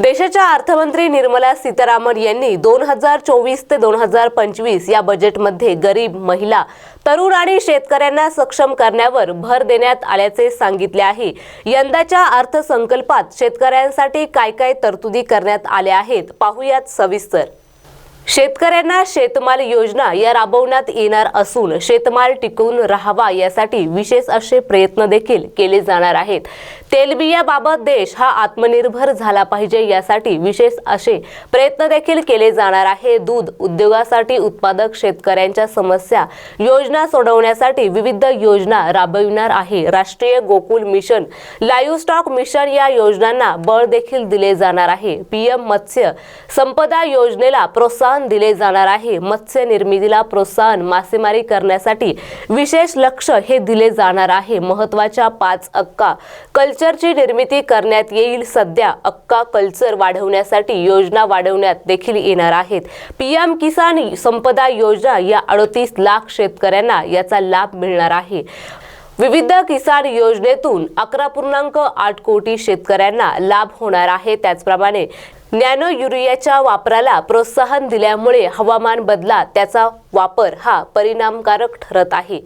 देशाच्या अर्थमंत्री निर्मला सीतारामन यांनी दोन हजार चोवीस ते दोन हजार पंचवीस या बजेटमध्ये गरीब महिला तरुण आणि शेतकऱ्यांना सक्षम करण्यावर भर देण्यात आल्याचे सांगितले आहे. यंदाच्या अर्थसंकल्पात शेतकऱ्यांसाठी काय काय तरतुदी करण्यात आल्या आहेत पाहुयात सविस्तर. शेतकऱ्यांना शेतमाल योजना या राबवण्यात येणार असून शेतमाल टिकून राहावा यासाठी विशेष असे प्रयत्न देखील केले जाणार आहेत. तेलबियाबाबत देश हा आत्मनिर्भर झाला पाहिजे यासाठी विशेष असे प्रयत्न देखील केले जाणार आहे. दूध उद्योगासाठी उत्पादक शेतकऱ्यांच्या समस्या योजना सोडवण्यासाठी विविध योजना राबविणार आहे. राष्ट्रीय Gokul mission livestock mission या योजनांना बळ देखील दिले जाणार आहे. पीएम मत्स्य संपदा योजनेला प्रोत्साहन दिले जाणार आहे. मत्स्य निर्मितीला प्रोत्साहन मासेमारी करण्यासाठी विशेष लक्ष हे दिले जाणार आहे. महत्त्वाच्या पाच अक्का कल्चरची निर्मिती करण्यात येईल. सध्या अक्का कल्चर वाढवण्यासाठी योजना वाढवण्यात देखील येणार आहेत. पीएम किसान संपदा योजना या अडतीस लाख शेतकऱ्यांना याचा लाभ मिळणार आहे. विविध किसान योजनेतून अकरा पूर्णांक आठ कोटी शेतकऱ्यांना लाभ होणार आहे. त्याचप्रमाणे नॅनो युरियाच्या वापराला प्रोत्साहन दिल्यामुळे हवामान बदलात त्याचा वापर हा परिणामकारक ठरत आहे.